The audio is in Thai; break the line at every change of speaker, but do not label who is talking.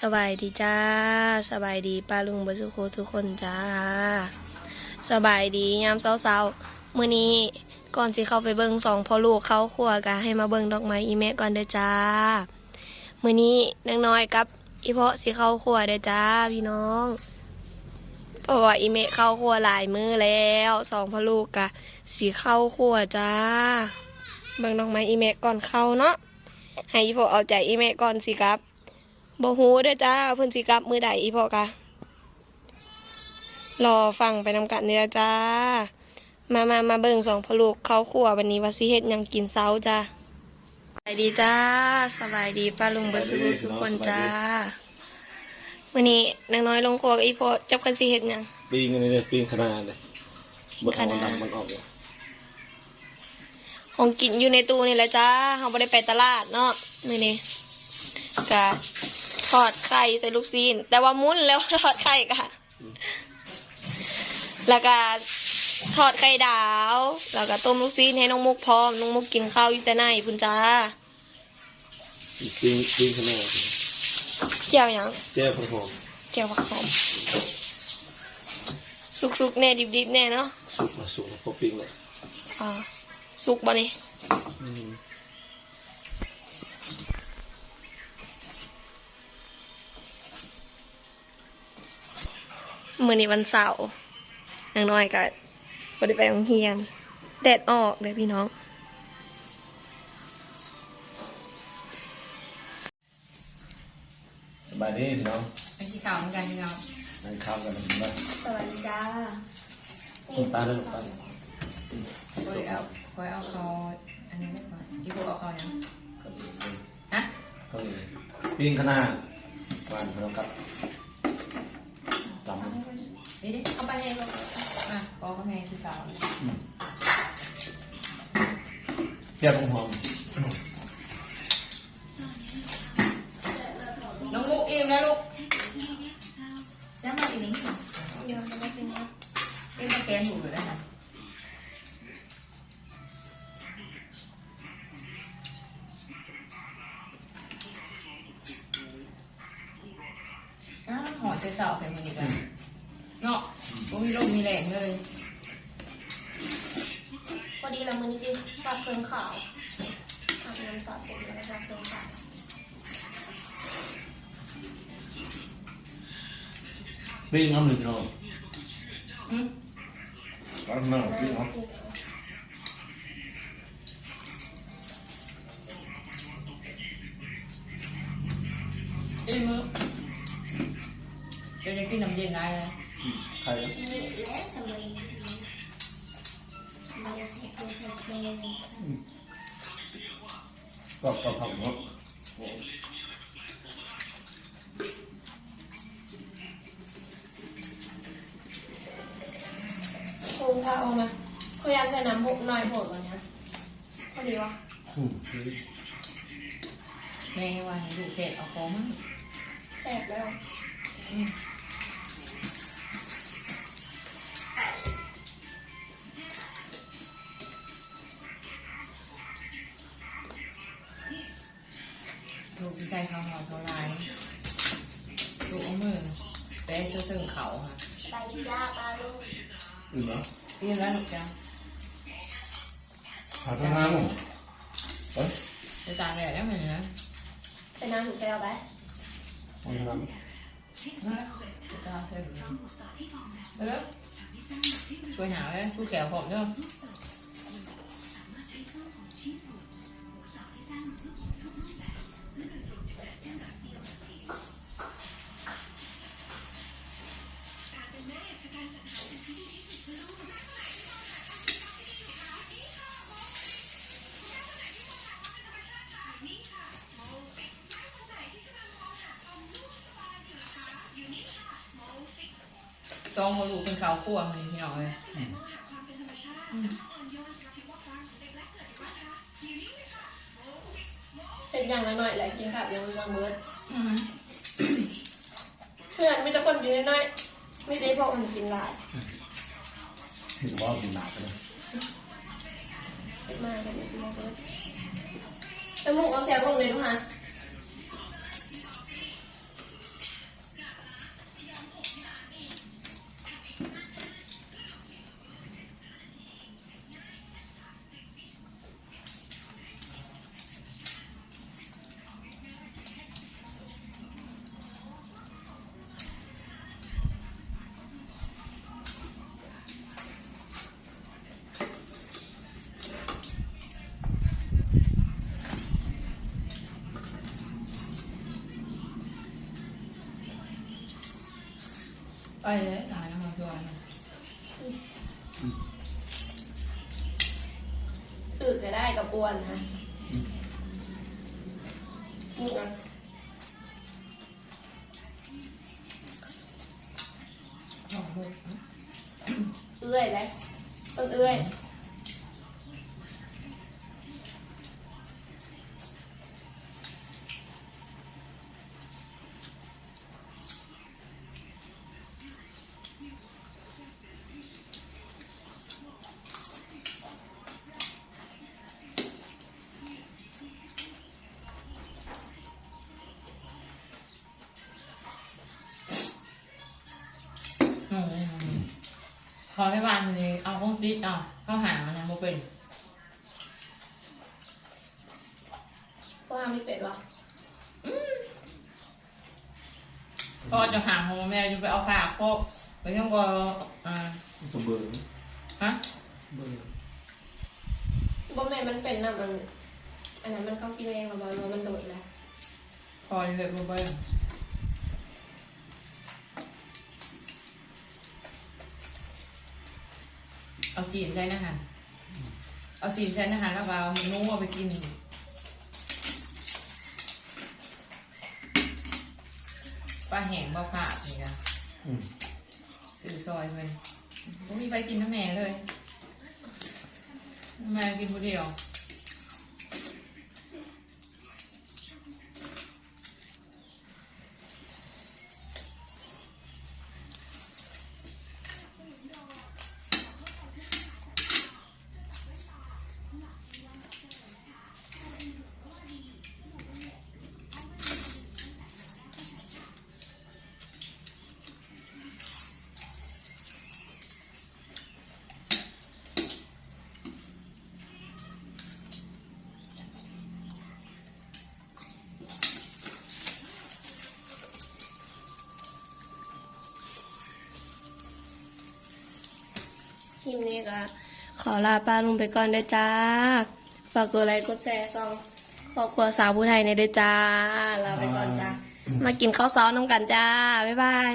สบายดีจ้า สบายดีป้าลุงเบสุโคทุกคนจ้า สบายดียามเช้าๆมื้อนี้ก่อนสิเข้าไปเบิ่งสองพ่อลูกเขาครัวกะให้มาเบิ่งดอกไม้อีแม่ก่อนเด้อจ้ามื้อนี้นางน้อยกับ อีเพาะสิเข้าครัวเด้อจ้าพี่น้องเพราะว่าอีเมเข้าครัวหลายมื้อแล้วสองพ่อลูกกะสีเข้าครัวจ้า เบิ่งดอกไม้อีเมก่อนเข้าเนาะให้อีพอเอาใจอีเมก่อนสิครับ บ่ฮู้เด้อจ้าเพิ่นสิกลับมื้อใดอีพอกะรอฟังไปนำกันเด้อจ้า มามามาเบิ่งสองพ่อลูกเข้าครัววันนี้ว่าสิเฮ็ดหยังกินเช้าจ้าสบายดีจ้า สบายดีป้าลุงเบิดสุขสุขคนจ้าวันนี้นางน้อยลงครัวกับอีพอจับกันสิเฮ็ดหยัง
ปีงนี่เลยปีงขนาดเลยบดเอา
ขนาด
ดำมันออกเลย
ของกินอยู่ในตู้นี่แหละจ้าเราไม่ได้ไปตลาดเนาะนี่นี่กะ ทอดไข่ใส่ลูกซีน แต่ว่ามุ้นแล้วทอดไข่กะแล้วก็ทอดไข่ดาว แล้วก็ต้มลูกซีนให้น้องมุกพร้อมน้องมุกกินข้าวอยู่แต่ไหนพุ่นจ้า
ปีงปีงขนาด
เจียวหยัง
เจ้าของหอม
เจียวผักหอม สุกๆแน่ดิบๆแน่เนาะ
สุกมาสุกมาพอปีงเลย
อ่าสุกบ่นี่
ม
มื้อนี้วันเสาร์นางน้อยก็บ่ได้ไปโรงเรียน แดดออกเลยพี่น้อง
สบายดีพี่น้อง
ไปที่เก่าเหมือนกันพี่น้อง
นั่งข้าวกันนะ
สวัสดีจ้า
ลูกตาเลยลูกตา
คอยเอาคอยเอาคออันนี้ไม่ก่อนที่พวกเอาคอยังฮะ
ก็เลยปีงขนาดหวานพี่น้องครับดำ
นี่ดิ
เอาไปให้ลูก
อะคอก็แม่ที่เก่า
อืมเจ้าของหอม
น้องมุกอิ่มแล้วลูกจะมาอีกนิด
เดี๋ยวจะไม่เป็นนะ
เอ็มมาแกงถูกอยู่แล้วนะอ้าวหอดใจเสาใส่มืออีกแล้ว เนาะบ่มีลมมีแรงเลย
พอดีแล้วมื้อนี้สิซับเครื่องขาวอาบน้ำสระผมแล้วก็ซับเครื่องขาว
ปีงน้ำหนึ่งพี่น้อง
อืม
ร้านหน้าปีงน้ำ
อิ่มมือเดี๋ยวจะกินน้ำเย็นได้เลย
ใครอะ
นี่และสมัยนี้มันจะใส่ตัวใส่เพลง
ก็ก็ทำเนาะ
คงพาเอามาเขาอยากจะน้ำหกหน่อยโหดวันนี้พอดีวะ
อืม
แม่ว่าให้ดูเผ็ดเอาของมั้ง
แสบแล้ว
ลูกที่ใส่ข้าวหอมเท่าไรลูกเอามือไปซื้อซึ่งเขาค่ะ
ไปดีจ้าปลาลูก
อืมเนาะ
พี่แล้วลูกจ้า
หาทางน้ำเอ้ย
จะจ่ายแบบได้เหมือนนะ
ไปน้ำถูกไปเอาไป
หาทางน้ำ
นะจะจ่ายเสร็จแล้วช่วยหาเลยผู้แขวผมเนาะ ซองมาลูกเป็นข้าวคั่วมันนี่พี่น้องเลย
เป็ อย่างละหน่อยแหละกินขับยังมีบางเบิร์ด
อืม
เพื่อนมีแต่คนกินน้อยๆไม่ได้พวกมันกินหลาย
เห็นว่ากินหนักเลย
เป็นมากันเป็นบางเบิร์ดแล้วหมูเอาแซวพวกเลยทุกฮะ
ไปเลยตายแล้วมาตัวนะ
ตื่นจะได้กับอ้วนนะ
อืม
นี่นะ
โอ้โห
เอื้อยเลยต้นเอื้อย
ขอให้วันนี้เอาห้องติดเอาเข้าหามันนะโมเป็น
พ่อทำไม่เป็ดวะ
ก็จะห่างของแม่จะไปเอาผ้าโคกไปยังก็อ่า
ตัวเบอร์
ฮะ
เบอร์
บ่แม่มันเป็นนะมันอันนั้นมันเข้ากินเองหรอบอลมันโดดแล้ว
คอยเลยโมเป็น เอาสีนใส่นะฮะเอาสีนใส่นะฮะแล้วก็เอาหนู้เอาไปกินปลาแห้งปลาผ่านี่นะ
อืม
สื่อซอยมันไม่มีใครกินน้ำแม่เลยแม่กินคนเดียว
คลิปนี้ก็ขอลาป้าลุงไปก่อนด้อจ้า ฝากกดไลค์กดแชร์ซองครอบครัวสาวผู้ไทยในด้อจ้า ลาไปก่อนจ้า มากินข้าวซ้อนน้ำกันจ้า บ๊ายบาย